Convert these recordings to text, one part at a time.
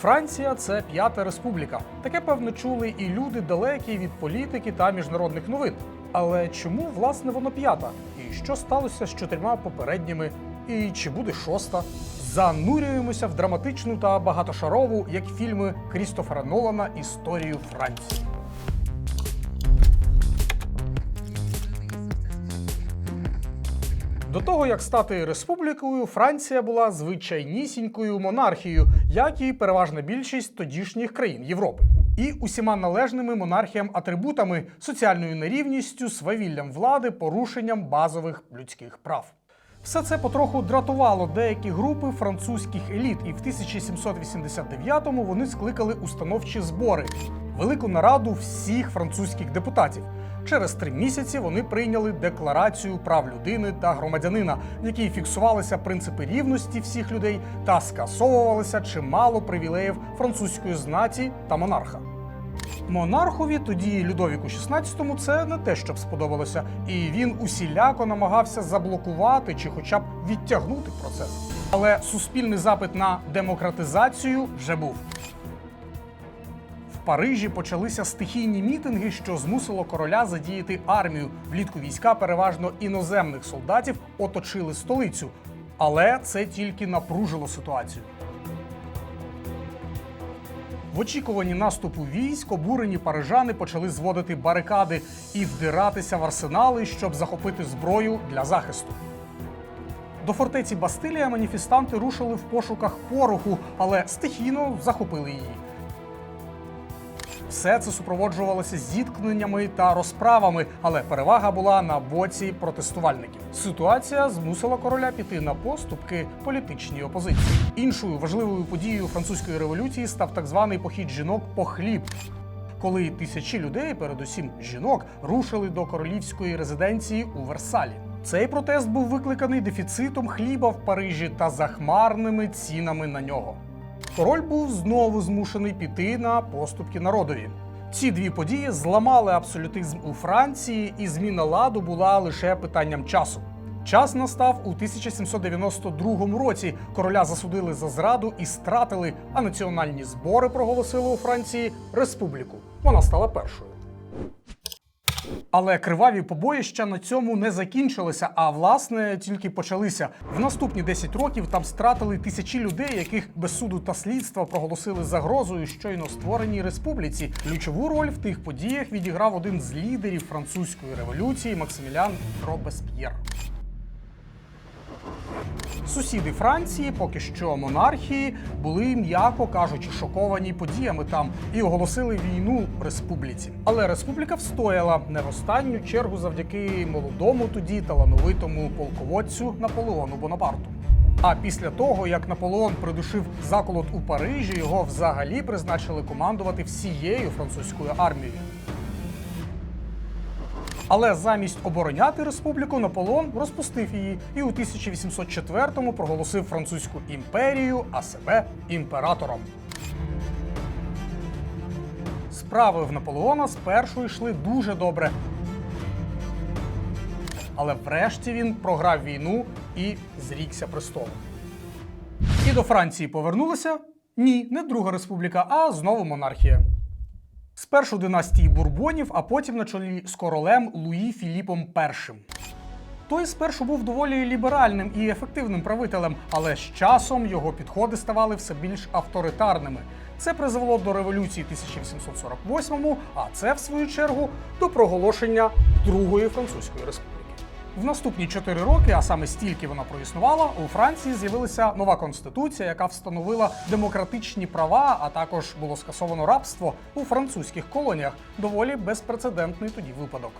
Франція це п'ята республіка. Таке певно чули і люди далекі від політики та міжнародних новин. Але чому власне воно п'ята? І що сталося з чотирма попередніми? І чи буде шоста? Занурюємося в драматичну та багатошарову, як фільми Крістофера Нолана, історію Франції. До того як стати республікою, Франція була звичайнісінькою монархією, як і переважна більшість тодішніх країн Європи. І усіма належними монархіям атрибутами, соціальною нерівністю, свавіллям влади, порушенням базових людських прав. Все це потроху дратувало деякі групи французьких еліт, і в 1789-му вони скликали установчі збори велику нараду всіх французьких депутатів. Через три місяці вони прийняли декларацію прав людини та громадянина, в якій фіксувалися принципи рівності всіх людей та скасовувалося чимало привілеїв французької знаті та монарха. Монархові тоді Людовіку XVI це не те, щоб сподобалося, і він усіляко намагався заблокувати чи хоча б відтягнути процес. Але суспільний запит на демократизацію вже був. Парижі почалися стихійні мітинги, що змусило короля задіяти армію. Влітку війська переважно іноземних солдатів оточили столицю. Але це тільки напружило ситуацію. В очікуванні наступу військ обурені парижани почали зводити барикади і вдиратися в арсенали, щоб захопити зброю для захисту. До фортеці Бастилія маніфестанти рушили в пошуках пороху, але стихійно захопили її. Все це супроводжувалося зіткненнями та розправами, але перевага була на боці протестувальників. Ситуація змусила короля піти на поступки політичній опозиції. Іншою важливою подією французької революції став так званий похід жінок по хліб. Коли тисячі людей, передусім жінок, рушили до королівської резиденції у Версалі. Цей протест був викликаний дефіцитом хліба в Парижі та захмарними цінами на нього. Король був знову змушений піти на поступки народові. Ці дві події зламали абсолютизм у Франції, і зміна ладу була лише питанням часу. Час настав у 1792 році. Короля засудили за зраду і стратили, а національні збори проголосили у Франції республіку. Вона стала першою. Але криваві побоїща на цьому не закінчилися, а власне тільки почалися. В наступні 10 років там стратили тисячі людей, яких без суду та слідства проголосили загрозою щойно створеній республіці. Ключову роль в тих подіях відіграв один з лідерів французької революції Максимілян Робесп'єр. Сусіди Франції, поки що монархії, були, м'яко кажучи, шоковані подіями там і оголосили війну республіці. Але республіка встояла не в останню чергу завдяки молодому тоді талановитому полководцю Наполеону Бонапарту. А після того, як Наполеон придушив заколот у Парижі, його взагалі призначили командувати всією французькою армією. Але замість обороняти республіку Наполеон розпустив її і у 1804-му проголосив французьку імперію, а себе імператором. Справи в Наполеона спершу йшли дуже добре. Але врешті він програв війну і зрікся престолу. І до Франції повернулися? Ні, не Друга республіка, а знову монархія. Спершу династії Бурбонів, а потім на чолі з королем Луї Філіпом І. Той спершу був доволі ліберальним і ефективним правителем, але з часом його підходи ставали все більш авторитарними. Це призвело до революції 1848-му, а це, в свою чергу, до проголошення Другої французької республіки. В наступні чотири роки, а саме стільки вона проіснувала, у Франції з'явилася нова конституція, яка встановила демократичні права, а також було скасовано рабство у французьких колоніях. Доволі безпрецедентний тоді випадок.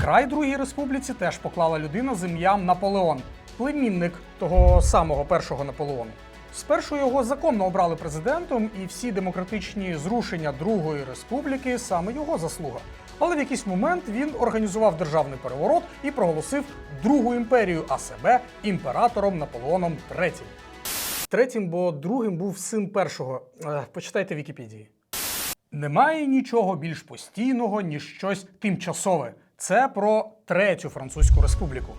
Край Другій республіці теж поклала людина з ім'ям Наполеон, племінник того самого першого Наполеону. Спершу його законно обрали президентом, і всі демократичні зрушення Другої республіки саме його заслуга. Але в якийсь момент він організував державний переворот і проголосив Другу імперію, а себе імператором Наполеоном III. Третім, бо другим був син першого. Е, Почитайте в Вікіпедії. Немає нічого більш постійного, ніж щось тимчасове. Це про третю французьку республіку.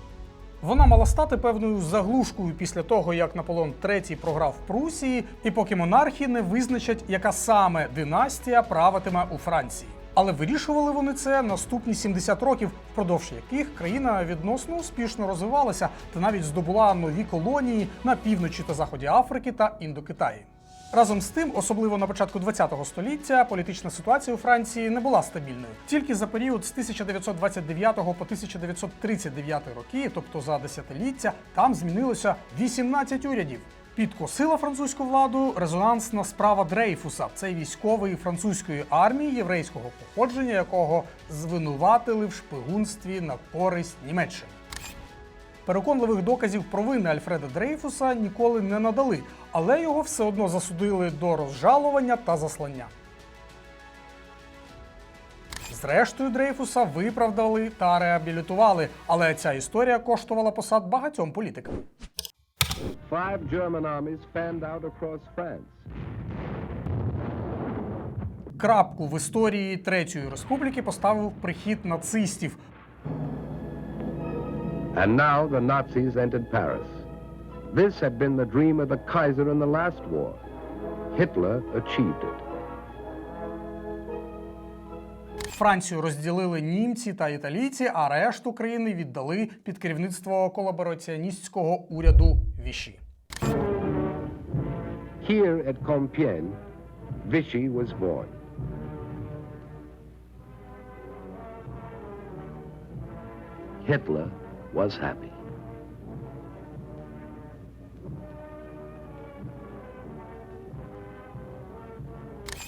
Вона мала стати певною заглушкою після того, як Наполеон III програв Прусії, і поки монархи не визначать, яка саме династія правитиме у Франції. Але вирішували вони це наступні 70 років, впродовж яких країна відносно успішно розвивалася та навіть здобула нові колонії на півночі та заході Африки та Індокитаї. Разом з тим, особливо на початку ХХ століття, політична ситуація у Франції не була стабільною. Тільки за період з 1929 по 1939 роки, тобто за десятиліття, там змінилося 18 урядів. Підкосила французьку владу резонансна справа Дрейфуса. Це військовий французької армії єврейського походження, якого звинуватили в шпигунстві на користь Німеччини. Переконливих доказів провини Альфреда Дрейфуса ніколи не надали, але його все одно засудили до розжалування та заслання. Зрештою, Дрейфуса виправдали та реабілітували, але ця історія коштувала посад багатьом політикам. Five German armies fanned out across France. Крапку в історії Третьої республіки поставив прихід нацистів. And now the Nazis entered Paris. This had been the dream of the Kaiser in the last war. Hitler achieved it. Францію розділили німці та італійці, а решту країни віддали під керівництво колабораціоністського уряду Віші. Here at Compiègne, Vichy was born. Hitler was happy.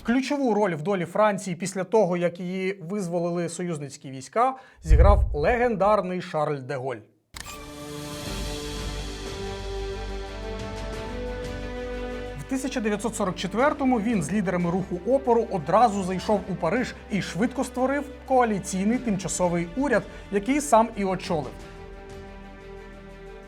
Ключову роль в долі Франції після того, як її визволили союзницькі війська, зіграв легендарний Шарль де Голь. 1944-му він з лідерами руху опору одразу зайшов у Париж і швидко створив коаліційний тимчасовий уряд, який сам і очолив.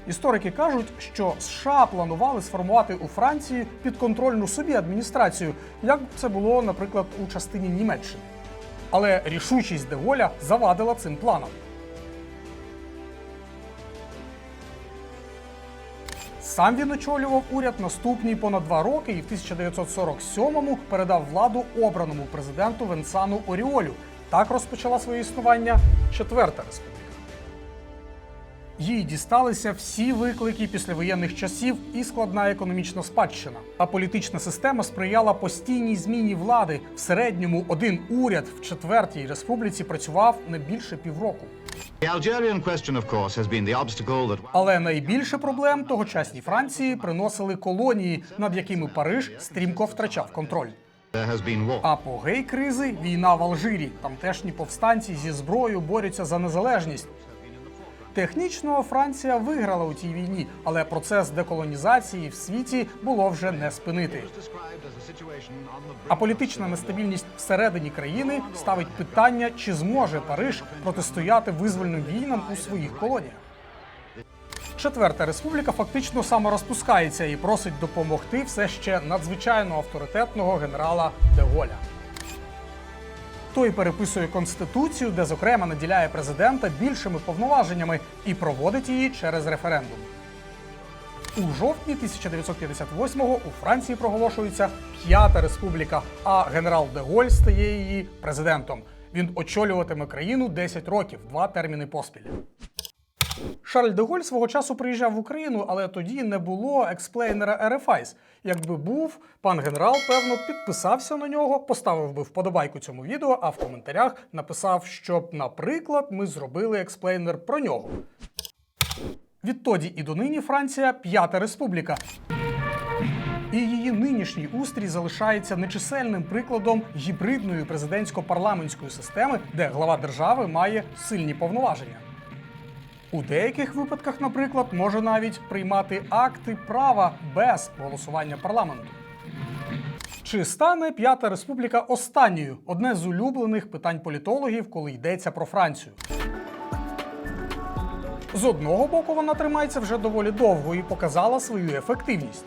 Історики кажуть, що США планували сформувати у Франції підконтрольну собі адміністрацію, як це було, наприклад, у частині Німеччини. Але рішучість Деголя завадила цим планам. Сам він очолював уряд наступні понад два роки і в 1947-му передав владу обраному президенту Венсану Оріолю. Так розпочала своє існування Четверта республіка. Їй дісталися всі виклики післявоєнних часів і складна економічна спадщина. А політична система сприяла постійній зміні влади. В середньому один уряд в четвертій республіці працював не більше півроку. Але найбільше проблем тогочасній Франції приносили колонії, над якими Париж стрімко втрачав контроль. there has been war. Апогей кризи війна в Алжирі. Тамтешні повстанці зі зброєю борються за незалежність. Технічно Франція виграла у цій війні, але процес деколонізації в світі було вже не спинити. А політична нестабільність всередині країни ставить питання, чи зможе Париж протистояти визвольним війнам у своїх колоніях. Четверта республіка фактично саморозпускається і просить допомогти все ще надзвичайно авторитетного генерала Деголя. Той переписує конституцію, де зокрема наділяє президента більшими повноваженнями і проводить її через референдум. У жовтні 1958-го у Франції проголошується п'ята республіка, а генерал де Голь стає її президентом. Він очолюватиме країну 10 років, два терміни поспіль. Шарль де Голь свого часу приїжджав в Україну, але тоді не було експлейнера RFIs. Якби був, пан генерал, певно, підписався на нього, поставив би вподобайку цьому відео, а в коментарях написав, щоб, наприклад, ми зробили експлейнер про нього. Відтоді і донині Франція п'ята республіка. І її нинішній устрій залишається нечисельним прикладом гібридної президентсько-парламентської системи, де глава держави має сильні повноваження. У деяких випадках, наприклад, може навіть приймати акти права без голосування парламенту. Чи стане П'ята Республіка останньою? Одне з улюблених питань політологів, коли йдеться про Францію. З одного боку, вона тримається вже доволі довго і показала свою ефективність.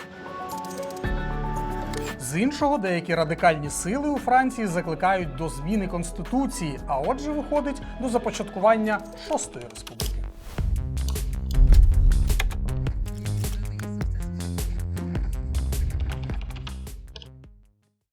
З іншого, деякі радикальні сили у Франції закликають до зміни конституції, а отже, виходить до започаткування шостої республіки.